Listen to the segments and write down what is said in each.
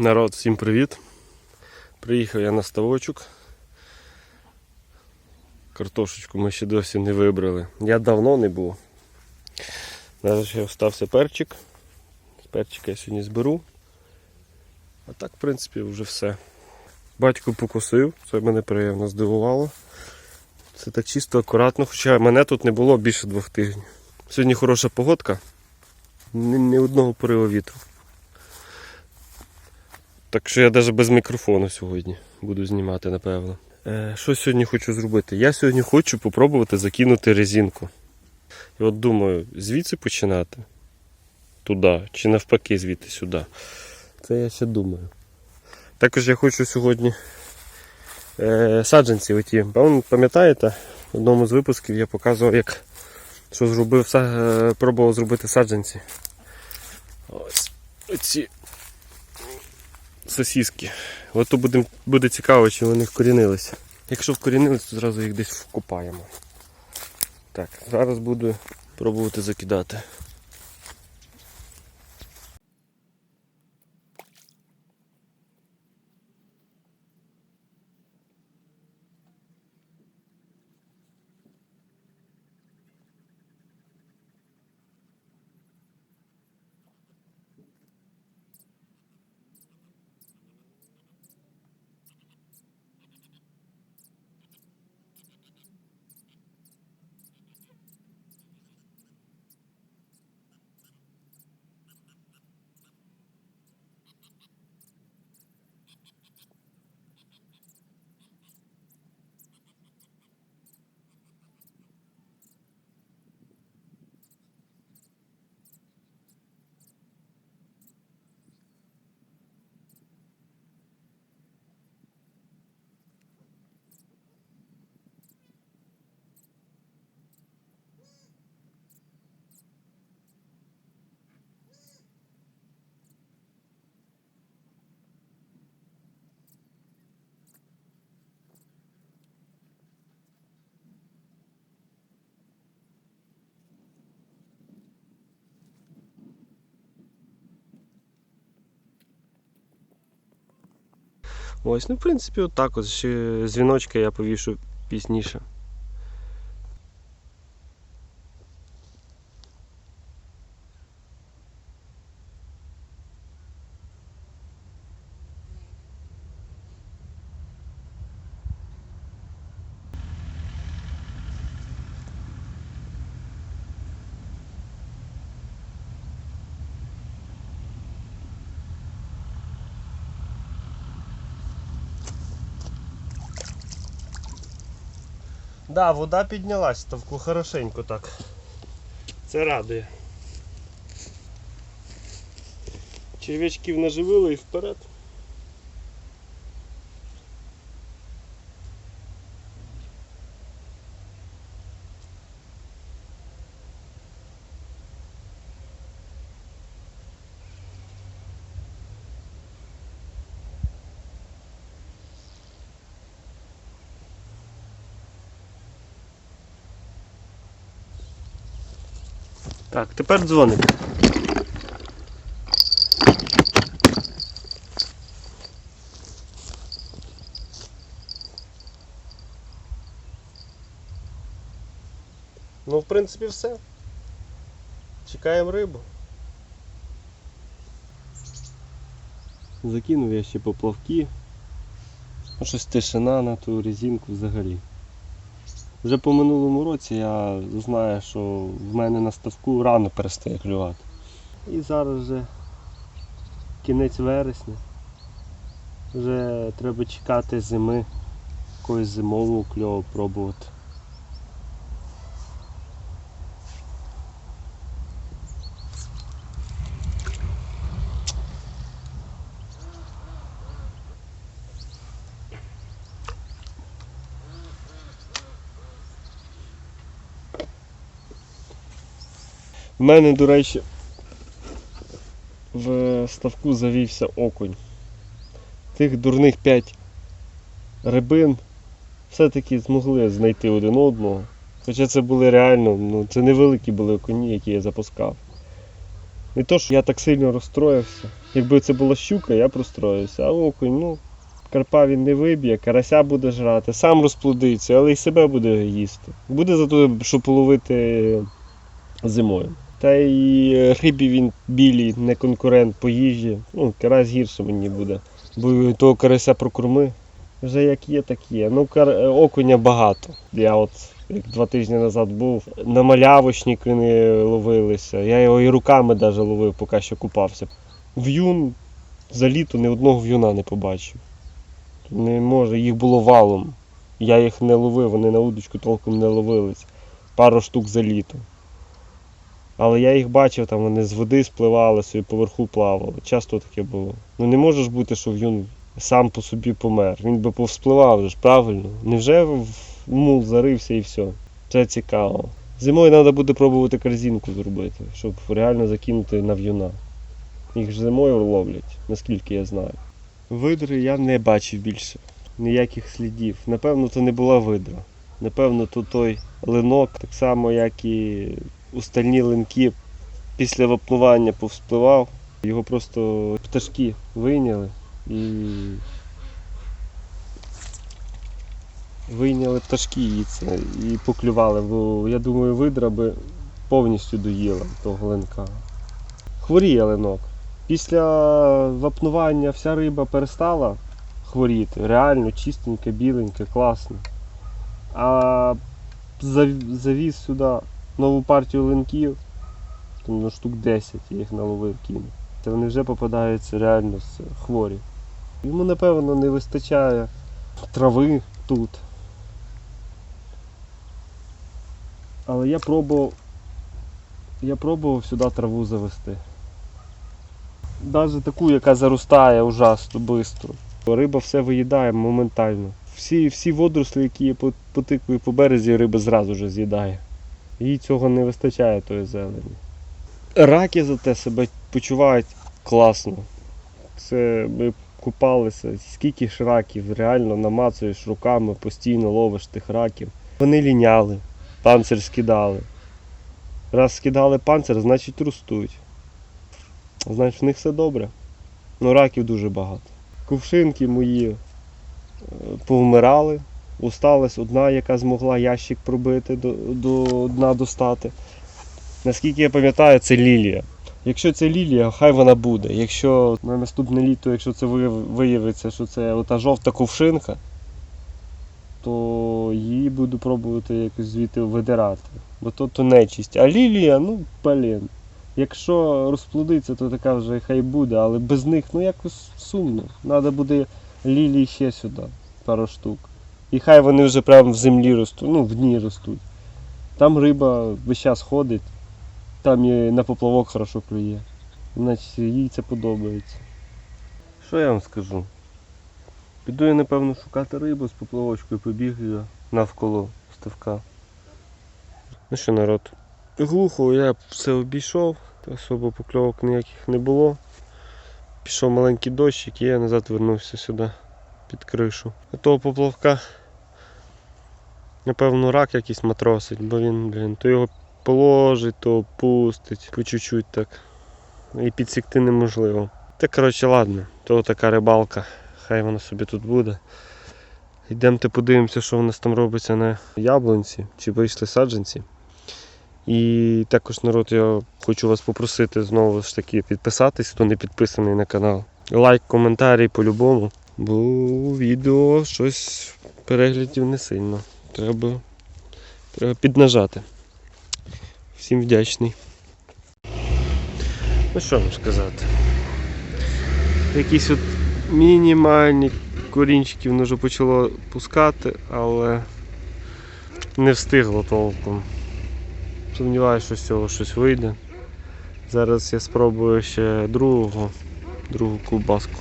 Народ, всім привіт. Приїхав я на ставочок. Картошечку ми ще досі не вибрали. Я давно не був. Зараз ще остався перчик. Перчика я сьогодні зберу. А так, в принципі, вже все. Батько покусив, це мене приємно здивувало. Це так чисто, акуратно, хоча мене тут не було більше двох тижнів. Сьогодні хороша погодка, ні, ні одного пориву вітру. Так що я навіть без мікрофону сьогодні буду знімати, напевно. Е, що сьогодні хочу зробити? Я сьогодні хочу попробувати закинути резинку. І от думаю, звідси починати? Туди, чи навпаки звідти сюди. Це я ще думаю. Також я хочу сьогодні е, саджанці оті. Пам- Пам'ятаєте, в одному з випусків я показував, як що зробив, е, пробував зробити саджанці. Ось оці сосіски. От то буде, буде цікаво, чи вони вкорінилися. Якщо вкорінились, то зразу їх десь вкопаємо. Так, зараз буду пробувати закидати. Ось, ну в принципі, отак от ще дзвіночки я повішу пізніше. Да, вода піднялась, ставку хорошенько так. Це радує. Черв'ячків наживили і вперед. Так, тепер дзвоник. Ну, в принципі, все. Чекаємо рибу. Закинув я ще поплавки. Ну, щось тишина на ту резинку взагалі. Вже по минулому році я знаю, що в мене на ставку рано перестає клювати. І зараз вже кінець вересня. Вже треба чекати зими, якогось зимового кльову пробувати. В мене, до речі, в ставку завівся окунь. Тих дурних 5 рибин все-таки змогли знайти один одного. Хоча це були реально, ну це невеликі були окуні, які я запускав. Не то, що я так сильно розстроївся. Якби це була щука, я б простроївся. А окунь, ну, карпа він не виб'є, карася буде жрати, сам розплодиться, але й себе буде їсти. Буде зато, щоб половити зимою. Та й рибі він білий, не конкурент по їжі. Ну, карась гірше мені буде. Бо того карася прокорми. Вже як є, так є. Ну, кар... е, окуня багато. Я от як два тижні назад був, на малявочні клини ловилися. Я його і руками навіть ловив, поки що купався. В'юн за літо ні одного в'юна не побачив. Не може, їх було валом. Я їх не ловив, вони на удочку толком не ловились. Пару штук за літо. Але я їх бачив, там вони з води спливали, собі поверху плавали. Часто таке було. Ну не може бути, що він сам по собі помер. Він би повспливав ж, правильно. Невже в мул зарився і все. Це цікаво. Зимою треба буде пробувати корзинку зробити, щоб реально закинути на в'юна. Їх ж зимою ловлять, наскільки я знаю. Видри я не бачив більше. Ніяких слідів. Напевно, то не була видра. Напевно, то той линок, так само, як і остальні линки після вапнування повспливав. Його просто пташки вийняли і вийняли пташки і, це, і поклювали, бо я думаю, видра би повністю доїла того линка. Хворіє линок. Після вапнування вся риба перестала хворіти. Реально чистенька, біленька, класно. А завіз сюди нову партію линків, там ну, штук 10 я їх наловив кинув. Це вони вже попадаються реально хворі. Йому, напевно, не вистачає трави тут. Але я пробував. Я пробував сюди траву завести. Навіть таку, яка заростає ужасно швидко. Риба все виїдає моментально. Всі, всі водорослі, які є по, березі, риба зразу ж з'їдає. Їй цього не вистачає тої зелені. Раки зате себе почувають класно. Це ми купалися, скільки ж раків, реально намацуєш руками, постійно ловиш тих раків. Вони ліняли, панцир скидали. Раз скидали панцир, значить ростуть. Значить в них все добре. Ну раків дуже багато. Кувшинки мої е, повмирали. Осталась одна, яка змогла ящик пробити до, до дна достати. Наскільки я пам'ятаю, це лілія. Якщо це лілія, хай вона буде. Якщо на наступне літо, якщо це виявиться, що це ота жовта ковшинка, то її буду пробувати якось звідти видирати. Бо то, то нечисть. А лілія, ну блін. Якщо розплодиться, то така вже хай буде, але без них ну якось сумно. Треба буде лілії ще сюди, пару штук. І хай вони вже прямо в землі ростуть, ну в дні ростуть. Там риба весь час ходить, там і на поплавок хорошо клює. Значить їй це подобається. Що я вам скажу? Піду я напевно шукати рибу з поплавочкою, побігаю навколо ставка. Ну що, народ? Глухо я все обійшов, особо покльовок ніяких не було. Пішов маленький дощик і я назад вернувся сюди під кришу. А того поплавка, напевно, рак якийсь матросить, бо він, блін, то його положить, то пустить, по чуть-чуть так. І підсікти неможливо. Та коротше, ладно, то така рибалка, хай вона собі тут буде. Йдемте подивимося, що в нас там робиться на яблунці, чи вийшли саджанці. І також, народ, я хочу вас попросити знову ж таки підписатись, хто не підписаний на канал. Лайк, коментарі по-любому. Бо відео щось переглядів не сильно. Треба, треба піднажати. Всім вдячний. Ну що вам сказати? Якісь от мінімальні корінчики воно вже почало пускати, але не встигло толком. Сумніваюся, що з цього щось вийде. Зараз я спробую ще другого, другу ковбаску.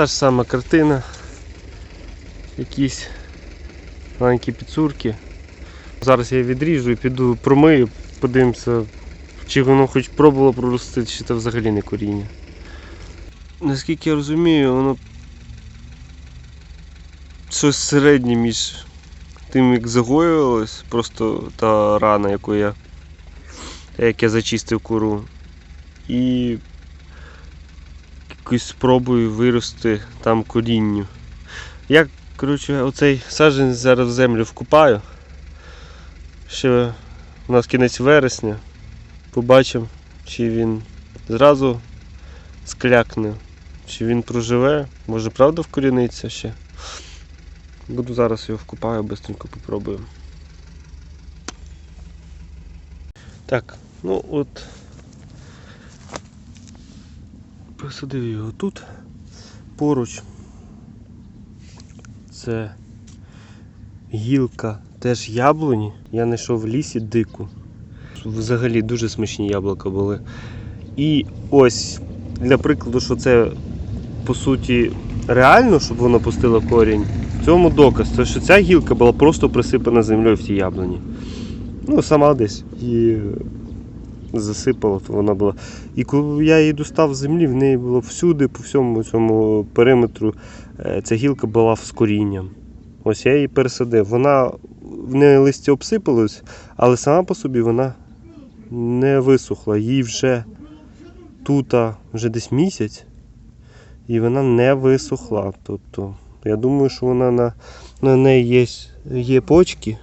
Та ж сама картина. Якісь маленькі підсурки. Зараз я відріжу і піду промию, подивимося, чи воно хоч пробувало прорости, чи це взагалі не коріння. Наскільки я розумію, воно щось середнє між тим, як загоювалось, просто та рана, яку я як я зачистив кору. І якось спробую вирости там корінню. Я, коротше, оцей саджанець зараз в землю вкупаю. Ще у нас кінець вересня. Побачимо, чи він зразу склякне, чи він проживе, може правда вкоріниться ще. Буду зараз його вкупаю, быстренько попробую. Так, ну от посадив його тут поруч. Це гілка теж яблуні. Я знайшов в лісі дику. Взагалі дуже смачні яблука були. І ось для прикладу, що це по суті реально, щоб воно пустило корінь. В цьому доказ, це що ця гілка була просто присипана землею в тій яблуні. Ну, сама десь засипала, то вона була. І коли я її достав з землі, в неї було всюди, по всьому цьому периметру, е, ця гілка була з корінням. Ось я її пересадив. Вона в неї листя обсипалось, але сама по собі вона не висохла. Їй вже тут вже десь місяць, і вона не висохла. Тобто, я думаю, що вона на, на неї є, є почки.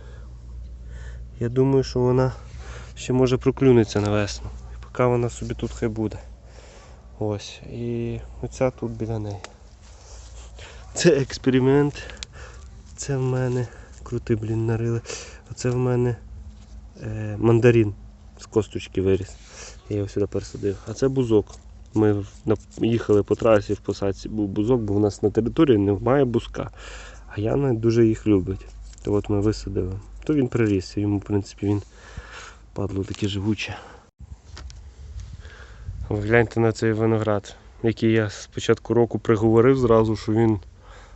Я думаю, що вона ще може проклюнеться на весну. Поки вона собі тут хай буде. Ось. І оця тут біля неї. Це експеримент. Це в мене. Крути, блін, нарили. Оце в мене е, мандарин з косточки виріс. Я його сюди пересадив. А це бузок. Ми їхали по трасі в посадці був бузок, бо в нас на території немає бузка. А Яна дуже їх любить. То от ми висадили. То він приріс, йому, в принципі, він падло таке живуче. Ви Гляньте на цей виноград, який я з початку року приговорив зразу, що він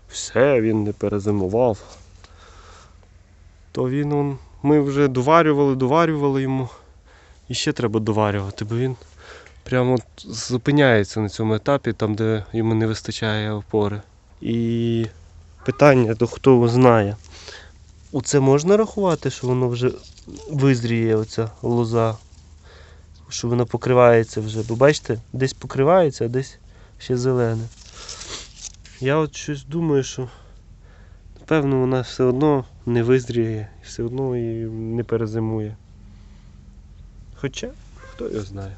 все, він не перезимував. То він он, ми вже доварювали, доварювали йому. І ще треба доварювати, бо він прямо зупиняється на цьому етапі, там, де йому не вистачає опори. І питання, то хто знає. Оце можна рахувати, що воно вже визріє, оця лоза, що вона покривається вже. Бо бачите, десь покривається, а десь ще зелене. Я от щось думаю, що напевно вона все одно не визріє і все одно і не перезимує. Хоча, хто його знає.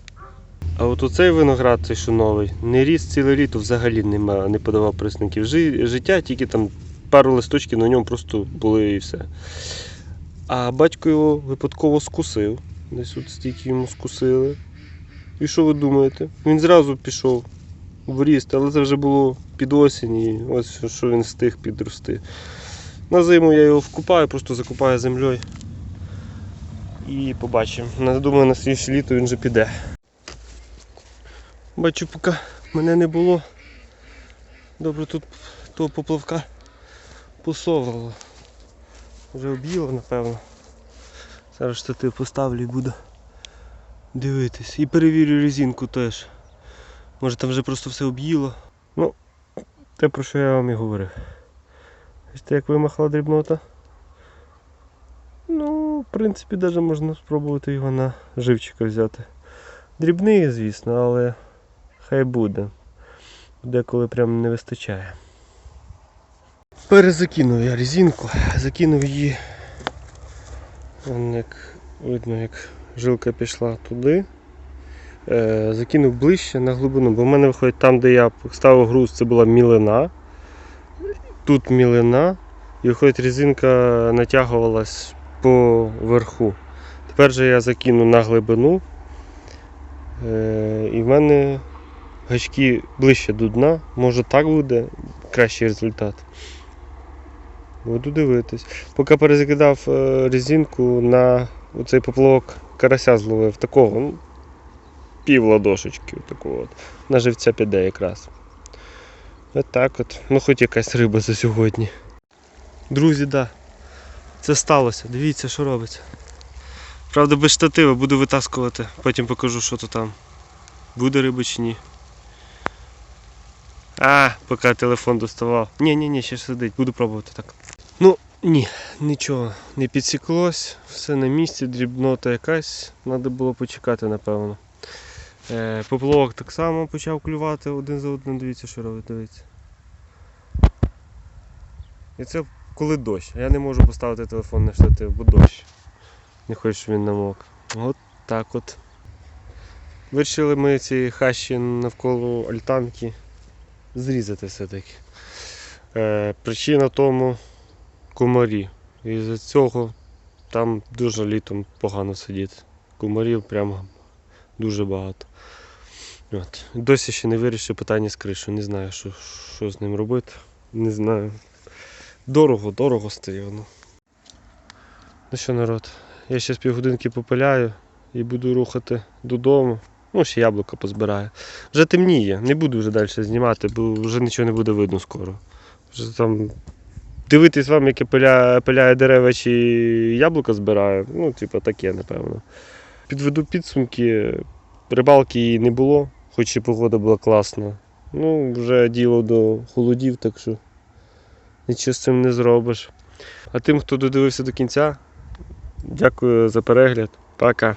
А от оцей виноград, цей що новий, не ріс ціле літо взагалі нема, не подавав признаків жи- життя, тільки там пару листочків на ньому просто були і все. А батько його випадково скусив. Десь от стільки йому скусили. І що ви думаєте? Він зразу пішов в ріст, але це вже було під осінь, і ось що він встиг підрости. На зиму я його вкупаю, просто закупаю землею. І побачимо. Думаю, на слідче літо він вже піде. Бачу, поки мене не було. Добре, тут того поплавка посовувало. Вже об'їло, напевно. Зараз штатив поставлю і буду дивитись. І перевірю резинку теж. Може там вже просто все об'їло. Ну, те про що я вам і говорив. Бачите, як вимахала дрібнота. Ну, в принципі, навіть можна спробувати його на живчика взяти. Дрібний, звісно, але хай буде. Деколи прям не вистачає. Перезакинув я резинку, закинув її. Як видно, як жилка пішла туди. Е, закинув ближче на глибину, бо в мене виходить там, де я ставив груз, це була мілина. Тут мілина. І виходить резинка натягувалась по верху. Тепер же я закину на глибину. Е, і в мене гачки ближче до дна. Може так буде кращий результат. Буду дивитись. Поки перезакидав е, резинку на оцей поплавок карася зловив такого, ну, пів ладошечки такого от. На живця піде якраз. От так от. Ну хоч якась риба за сьогодні. Друзі, да. Це сталося. Дивіться, що робиться. Правда, без штатива буду витаскувати, потім покажу, що то там. Буде риба чи ні. А, поки телефон доставав. Ні, ні, ні, ще сидить, буду пробувати так. Ну, Ні, нічого не підсіклось, все на місці, дрібнота якась, треба було почекати, напевно. Е, поплавок так само почав клювати один за одним, дивіться, що робить, дивіться. І це коли дощ. Я не можу поставити телефон на штатив, бо дощ. Не хочу, щоб він намок. От так от. Вирішили ми ці хащі навколо альтанки зрізати все-таки. Е, причина тому комарі. І з-за цього там дуже літом погано сидіти. Комарів прямо дуже багато. От. Досі ще не вирішив питання з кришу. Не знаю, що, що з ним робити. Не знаю. Дорого, дорого стає воно. Ну що, народ, я ще з півгодинки попиляю і буду рухати додому. Ну, ще яблука позбираю. Вже темніє, не буду вже далі знімати, бо вже нічого не буде видно скоро. Вже там дивитись вам, яке пиляє, пиляє дерева чи яблука збираю, ну, типу, таке, напевно. Підведу підсумки, рибалки її не було, хоч і погода була класна. Ну, вже діло до холодів, так що нічого з цим не зробиш. А тим, хто додивився до кінця, дякую за перегляд. Пока.